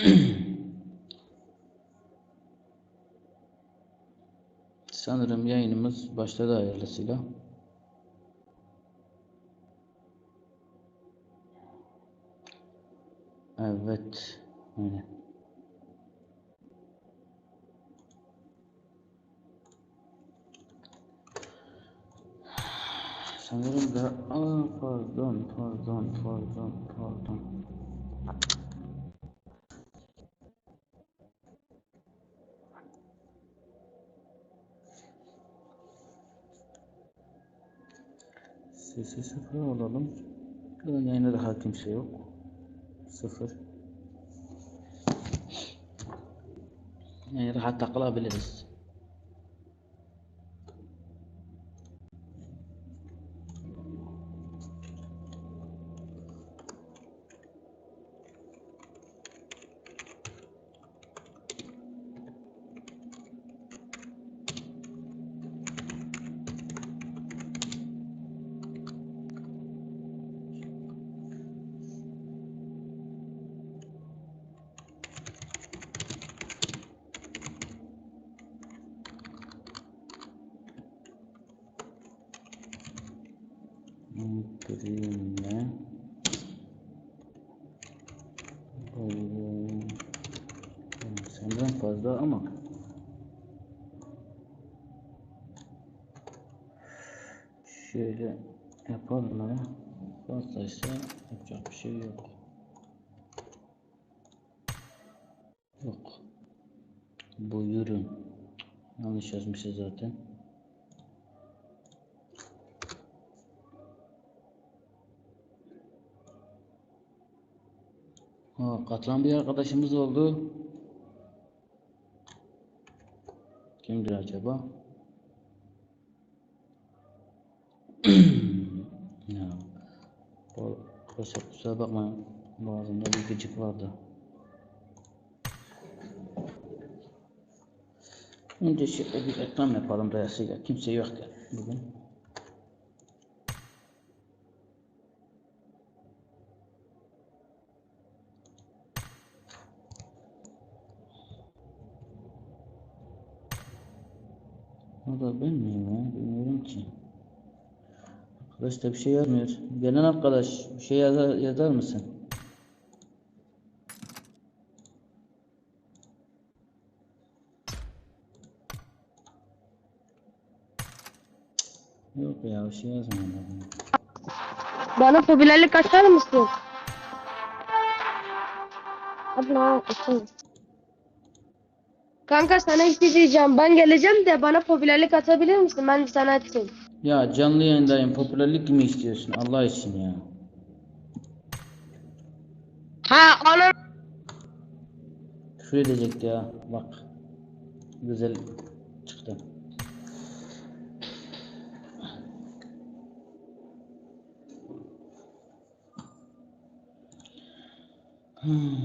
Sanırım yayınımız başladı hayırlısıyla. Evet. Aynen. Sanırım da Aa, pardon, pardon, pardon, pardon. Sesi sıfır alalım. Bunun yayında daha kimse yok. Sıfır. Yani rahat takılabiliriz. Prime. Senden fazla ama şöyle yapalım mı? Fazlaysa yapacak bir şey yok. Yok. Buyurun. Yanlış yazmışız zaten. Ha, katılan bir arkadaşımız oldu. Kimdir acaba? ya, arkadaşlar kusura bakmayın. Boğazımda bir gıcık vardı. Önce şöyle bir reklam yapalım doyasıya. Kimse yok bugün. O da ben miyim ya? Bilmiyorum ki. Arkadaş da bir şey yazmıyor. Gelen arkadaş bir şey yazar, yazar mısın? Yok ya bir şey yazmıyor. Bana popülerlik açar mısın? Lan açın. Kanka sana bir şey diyeceğim. Ben geleceğim de bana popülerlik atabilir misin? Ben de sana atayım. Ya canlı yayındayım. Popülerlik mi istiyorsun? Allah için ya. Ha ana. Küfür edecekti ya. Bak. Güzel çıktı. Hmm,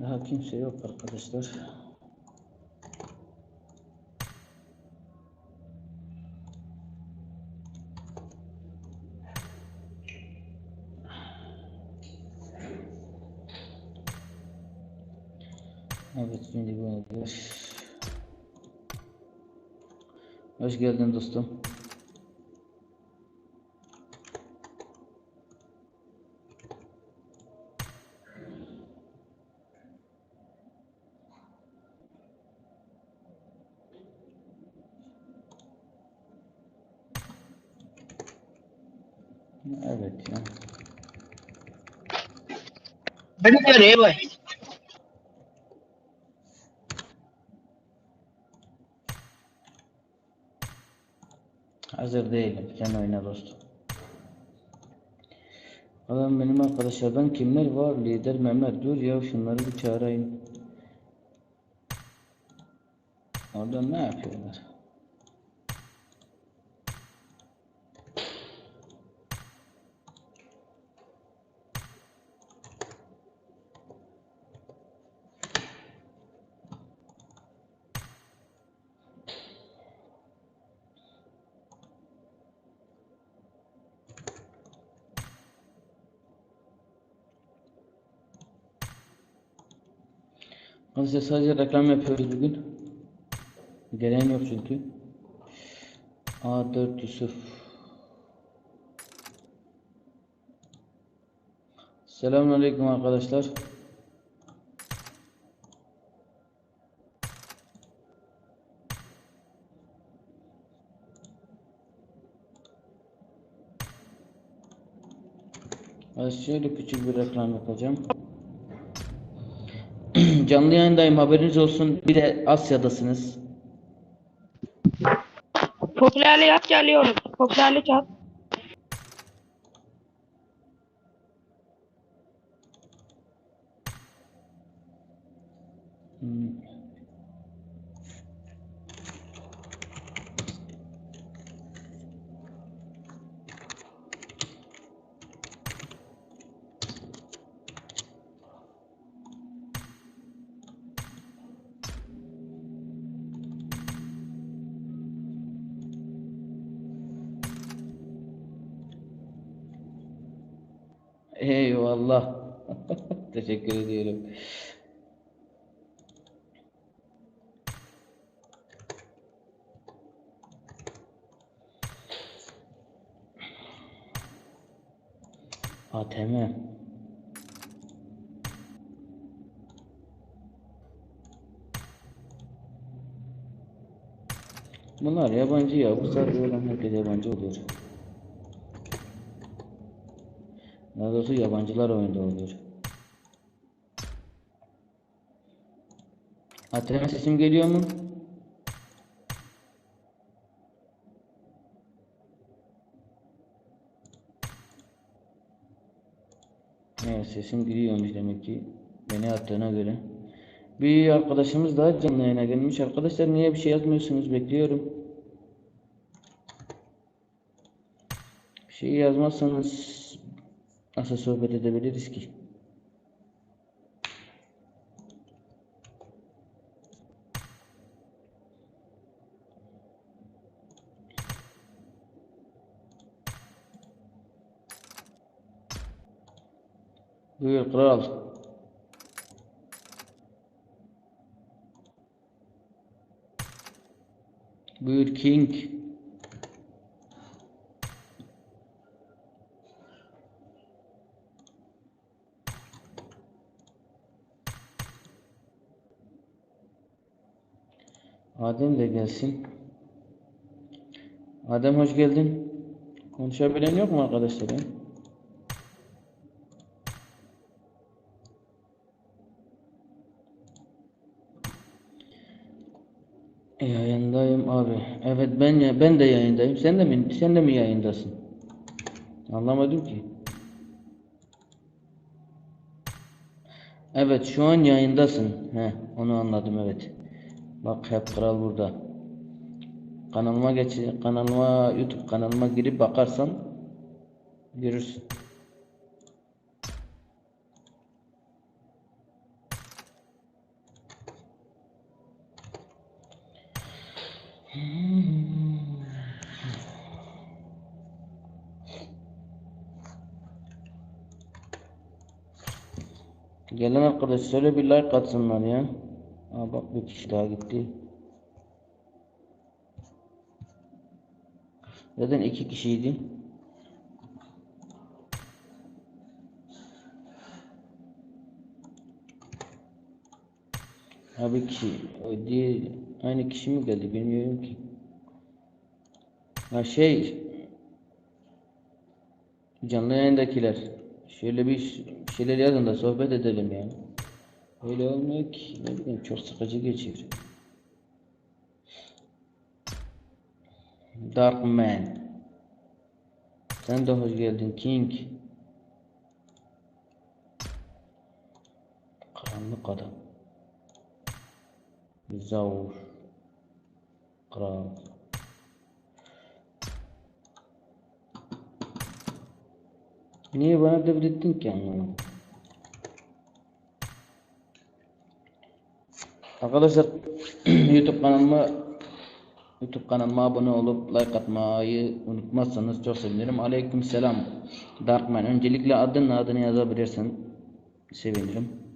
Daha kimse yok arkadaşlar. Evet şimdi böyle. Hoş geldin dostum. Evet ya. Benim de ne var? Hazır değilim. Sen oyna dostum. Adam arkadaşlardan kimler var? Lider Mehmet. Dur ya şunları bir çağırayım. Orada ne yapıyorlar? Arkadaşlar sadece reklam yapıyoruz bugün. Gelen yok çünkü. A4 Yusuf. Selamünaleyküm arkadaşlar. Şöyle küçük bir reklam yapacağım. Canlı yayındayım haberiniz olsun. Bir de Asya'dasınız. Popülerlik at geliyorum. Popülerlik at. Hmm. Eyvallah. Teşekkür ediyorum. ATM. Bunlar yabancı ya. Bu saatte olan herkes yabancı oluyor. Daha doğrusu yabancılar oyunda oluyor. ATM sesim geliyor mu? Evet sesim gidiyormuş demek ki beni attığına göre. Bir arkadaşımız daha canlı yayına gelmiş. Arkadaşlar niye bir şey yazmıyorsunuz? Bekliyorum. Bir şey yazmazsanız nasıl sohbet edebiliriz ki? Buyur kral. Buyur king. Adem de gelsin. Adem hoş geldin. Konuşabilen yok mu arkadaşlar? ya? Yayındayım abi. Evet ben ya ben de yayındayım. Sen de mi sen de mi yayındasın? Anlamadım ki. Evet şu an yayındasın. He, onu anladım evet. Bak hep kral burada. Kanalıma geç kanalıma YouTube kanalıma girip bakarsan görürsün. Gelen arkadaş söyle bir like atsınlar ya. Aa bak bir kişi daha gitti. Zaten iki kişiydi. Ha bir kişi. O diğer aynı kişi mi geldi bilmiyorum ki. Ha şey canlı yayındakiler şöyle bir şeyler yazın da sohbet edelim yani. Öyle ki ne bileyim çok sıkıcı geçiyor. Dark Man. Sen de hoş geldin King. Karanlık adam. Zavur. Kral. Niye bana devrettin ki anlamadım. Arkadaşlar YouTube kanalıma YouTube kanalıma abone olup like atmayı unutmazsanız çok sevinirim. Aleyküm selam. Darkman. Öncelikle adın adını yazabilirsin. Sevinirim.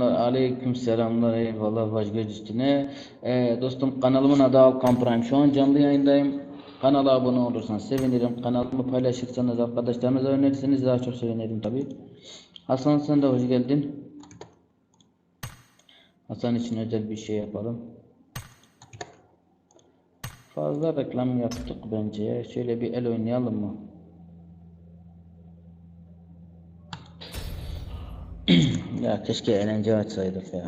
Selamlar. Aleyküm selamlar. Eyvallah baş göz üstüne. Ee, dostum kanalımın adı Alkan Prime. Şu an canlı yayındayım. Kanala abone olursanız sevinirim. Kanalımı paylaşırsanız arkadaşlarınıza önerirseniz daha çok sevinirim tabi. Hasan sen de hoş geldin. Hasan için özel bir şey yapalım. Fazla reklam yaptık bence. Şöyle bir el oynayalım mı? Ya keşke eğlence açsaydık ya.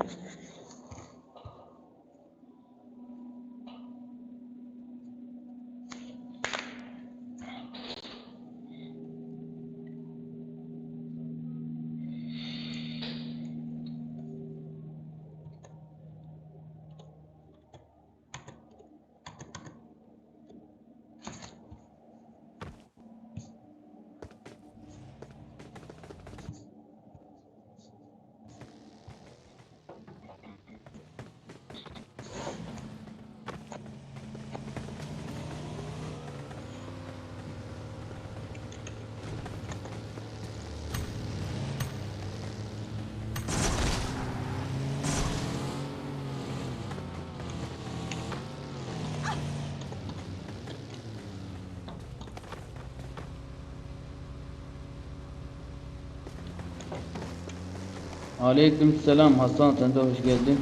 Aleyküm selam Hasan sen de hoş geldin.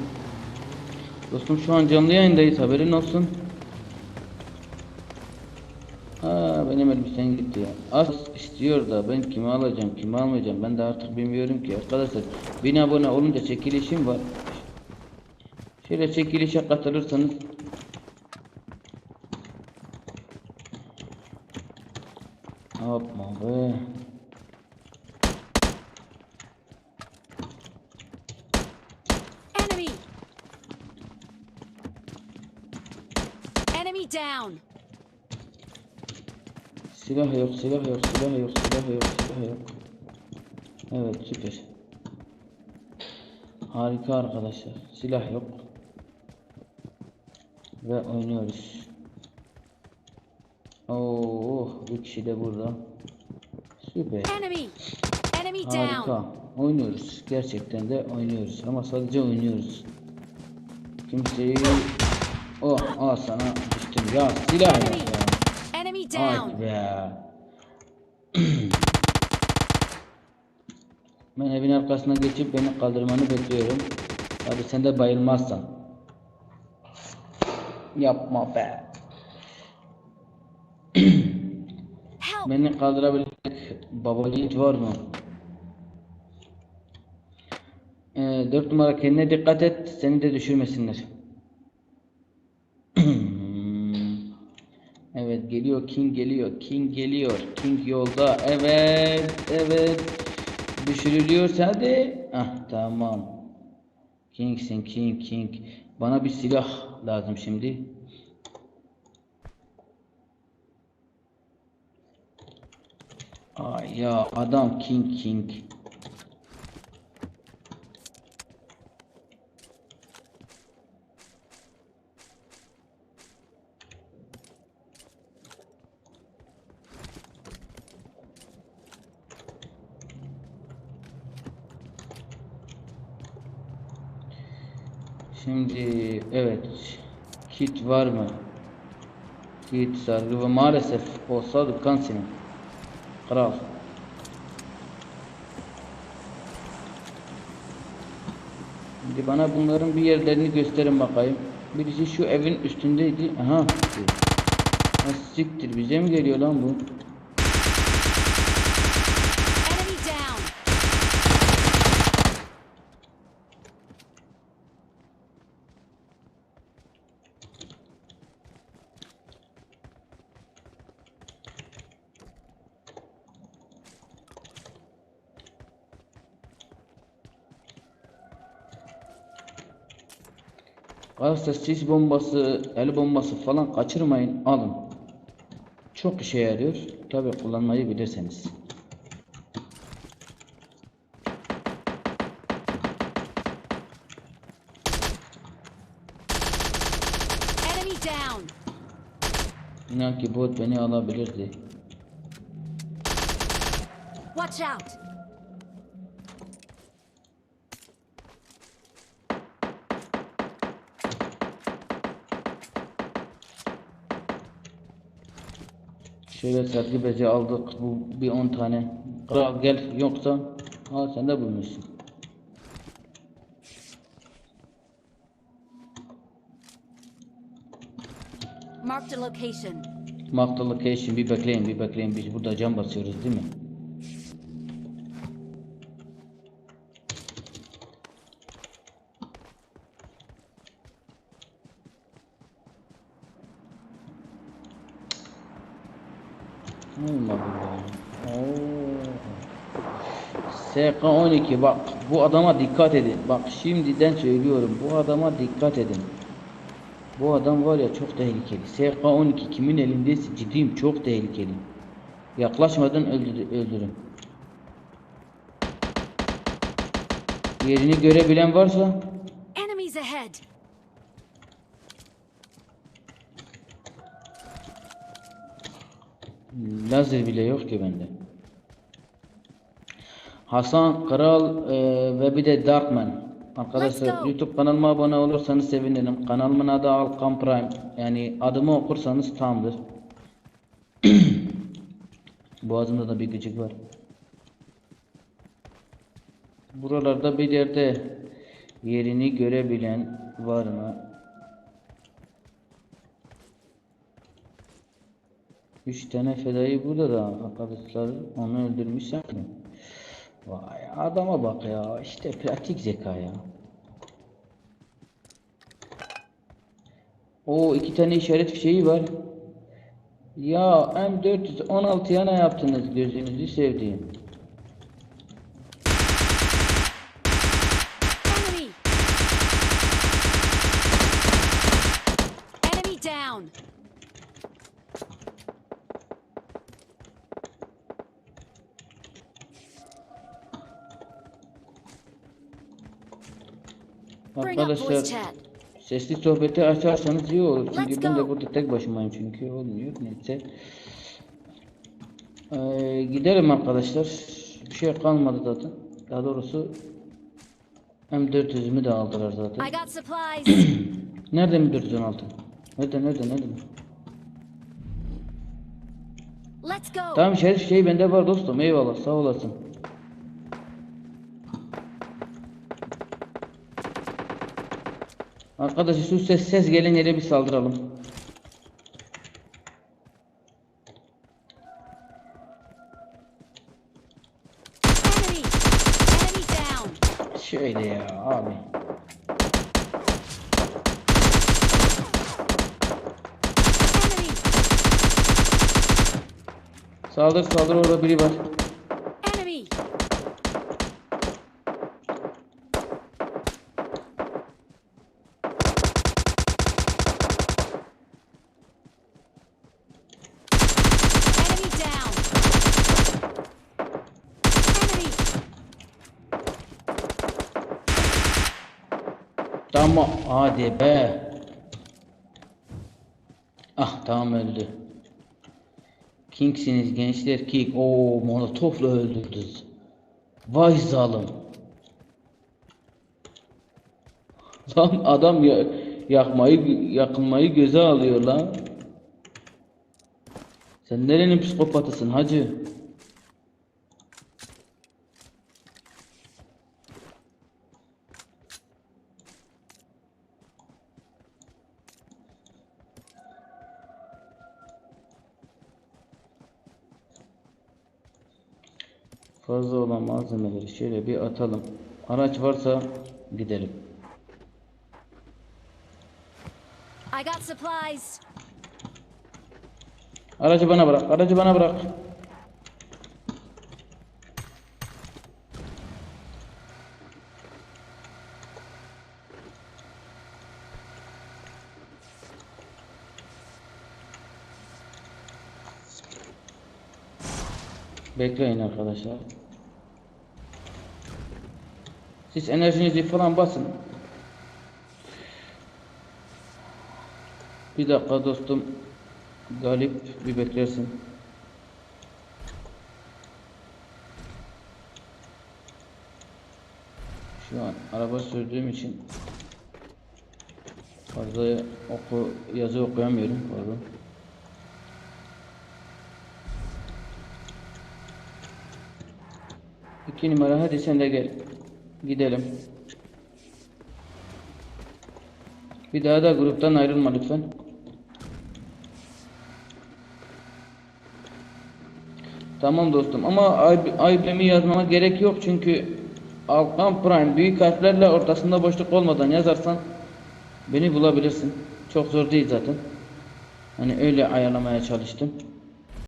Dostum şu an canlı yayındayız haberin olsun. Ha benim elbisen gitti ya. Az istiyor da ben kimi alacağım kimi almayacağım ben de artık bilmiyorum ki arkadaşlar. Bin abone olunca çekilişim var. Şöyle çekilişe katılırsanız Yapma be. Down! Silah yok, silah yok, silah yok, silah yok, silah yok. Evet, süper. Harika arkadaşlar. Silah yok. Ve oynuyoruz. Oo, bir kişi de burada. Süper. Harika. Oynuyoruz. Gerçekten de oynuyoruz. Ama sadece oynuyoruz. Kimseyi... Oh, al sana düştüm. Ya silah yok ya. Ay be. ben evin arkasına geçip beni kaldırmanı bekliyorum. Tabi sen de bayılmazsan. Yapma be. Beni kaldırabilecek baba yiğit var mı? Ee, dört numara kendine dikkat et. Seni de düşürmesinler. evet geliyor King geliyor. King geliyor. King yolda. Evet. Evet. Düşürülüyor hadi. Ah tamam. Kingsin King King. Bana bir silah lazım şimdi. Ay ya adam King King. Şimdi evet kit var mı? Kit sargı ve maalesef olsa dükkan senin. Kral. Şimdi bana bunların bir yerlerini gösterin bakayım. Birisi şu evin üstündeydi. Aha. Ha, siktir bize mi geliyor lan bu? Enemy down! Varsa sis bombası, el bombası falan kaçırmayın, alın. Çok işe yarıyor. Tabi kullanmayı bilirseniz. Enemy down! İnan ki bot beni alabilirdi. Watch out! Şöyle sergi bezi aldık. Bu bir 10 tane. Kral gel yoksa ha sen de bulmuşsun. Marked a location. Marked location bir bekleyin bir bekleyin biz burada cam basıyoruz değil mi? Olmadı ya. Oo. SK12 bak bu adama dikkat edin. Bak şimdiden söylüyorum bu adama dikkat edin. Bu adam var ya çok tehlikeli. SK12 kimin elindeyse ciddiyim çok tehlikeli. Yaklaşmadan öldür öldürün. Yerini görebilen varsa Enemies ahead. lazer bile yok ki bende. Hasan Kral e, ve bir de Darkman. Arkadaşlar. YouTube kanalıma abone olursanız sevinirim. Kanalımın adı Alkan Prime. Yani adımı okursanız tamdır. Boğazımda da bir gıcık var. Buralarda bir yerde yerini görebilen var mı? Üç tane fedayı burada da arkadaşlar onu öldürmüş yani. Vay adama bak ya işte pratik zeka ya. O iki tane işaret fişeği var. Ya M416 yana yaptınız gözünüzü sevdiğim. Arkadaşlar sesli sohbeti açarsanız iyi olur. Çünkü ben de burada tek başımayım çünkü olmuyor neyse. Ee, gidelim arkadaşlar. Bir şey kalmadı zaten. Daha doğrusu M400'ümü de aldılar zaten. Nerede M416? Nerede nerede nerede? Tamam şerif şey bende var dostum eyvallah sağ olasın. Arkadaşlar şu ses ses gelen yere bir saldıralım. Şöyle ya abi. Saldır saldır orada biri var. Hadi be. Ah tamam öldü. Kingsiniz gençler King. Oo molotofla öldürdünüz. Vay zalim. Lan adam ya yakmayı yakılmayı göze alıyor lan. Sen nerenin psikopatısın hacı? Fazla olan malzemeleri şöyle bir atalım. Araç varsa gidelim. I got supplies. Aracı bana bırak. Aracı bana bırak. Bekleyin arkadaşlar. Siz enerjinizi falan basın. Bir dakika dostum. Galip bir beklersin. Şu an araba sürdüğüm için fazla oku yazı okuyamıyorum pardon. İki numara hadi sen de gel. Gidelim. Bir daha da gruptan ayrılma lütfen. Tamam dostum ama ayıplemi yazmama gerek yok çünkü Alkan Prime büyük harflerle ortasında boşluk olmadan yazarsan beni bulabilirsin. Çok zor değil zaten. Hani öyle ayarlamaya çalıştım.